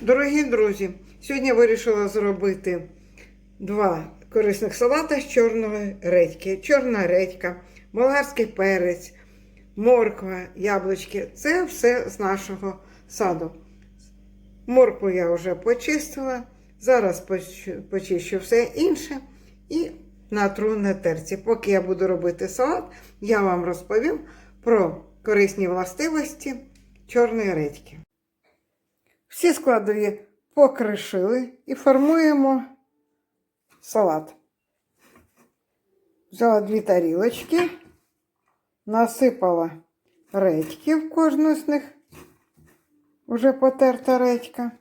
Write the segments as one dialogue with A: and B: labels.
A: Дорогі друзі, сьогодні я вирішила зробити два корисних салата з чорної редьки. Чорна редька, болгарський перець, морква, яблучки це все з нашого саду. Моркву я вже почистила. Зараз почищу все інше і натру на терці. Поки я буду робити салат, я вам розповім про корисні властивості чорної редьки. Всі складові покришили і формуємо салат. Взяла дві тарілочки, насипала редьки в кожну з них, вже потерта редька.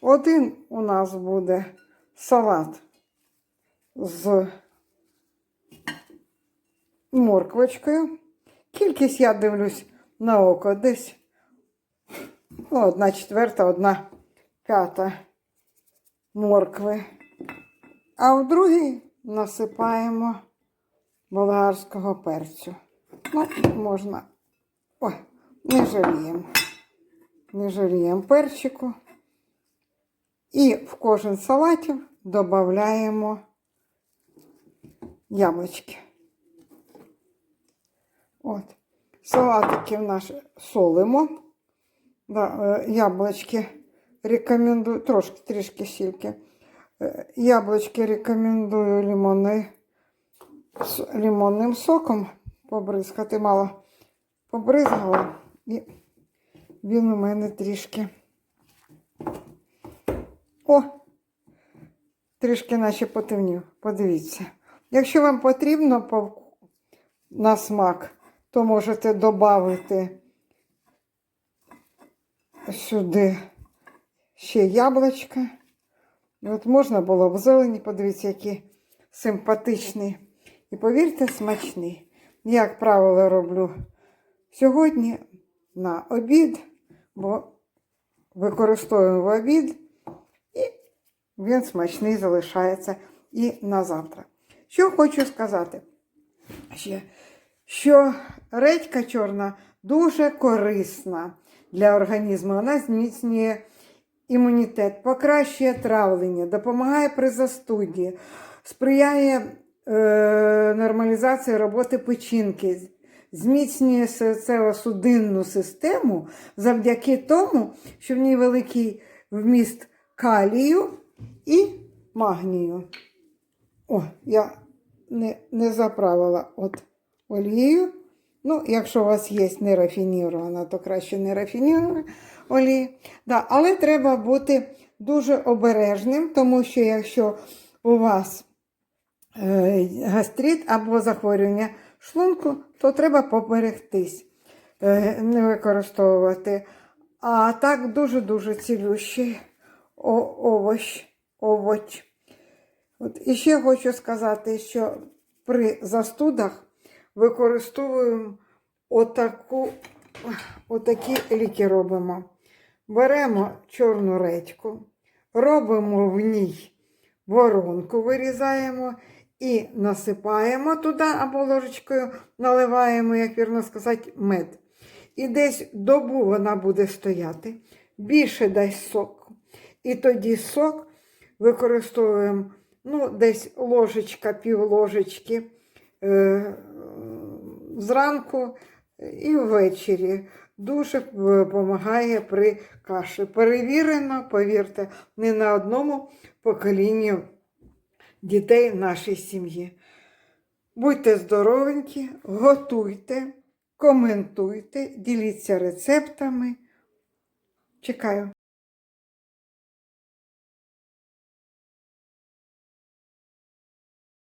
A: Один у нас буде салат з морквочкою. Кількість я дивлюсь на око десь. Ну, одна четверта, одна п'ята моркви. А в другій насипаємо болгарського перцю. Ну, можна. Ой, не жаліємо. Не жаліємо перчику. І в кожен салатів додаємо яблучки. От. Салатики в наш солимо. Да, е, яблучки рекомендую, трошки трішки сільки. Е, Яблучки рекомендую лимонний, з лимонним соком побризкати. Мало побризгала. І він у мене трішки. О! Трішки наче потемнів. Подивіться. Якщо вам потрібно на смак, то можете додати сюди ще яблучка. От можна було б зелені, подивіться, який симпатичний. І повірте, смачний. Як правило, роблю сьогодні на обід, бо використовуємо в обід, і він смачний залишається і на завтра. Що хочу сказати ще, що редька чорна дуже корисна для організму. Вона зміцнює імунітет, покращує травлення, допомагає при застуді, сприяє е, нормалізації роботи печінки, зміцнює серцево-судинну систему завдяки тому, що в ній великий вміст калію і магнію. О, я не, не заправила от олією. Ну, якщо у вас є нерафінірована, то краще нерафінірована олія. Да, але треба бути дуже обережним, тому що якщо у вас е, гастрит або захворювання шлунку, то треба поберегтись, е, не використовувати. А так дуже-дуже цілющий о- овощ, овоч. От і ще хочу сказати, що при застудах використовуємо отаку, отакі ліки робимо. Беремо чорну редьку, робимо в ній воронку, вирізаємо і насипаємо туди або ложечкою наливаємо, як вірно сказати, мед. І десь добу вона буде стояти, більше дасть сок. І тоді сок використовуємо ну, десь ложечка, пів ложечки е, зранку і ввечері. Дуже допомагає при каші. Перевірено, повірте, не на одному поколінні дітей в нашій сім'ї. Будьте здоровенькі, готуйте, коментуйте, діліться рецептами. Чекаю.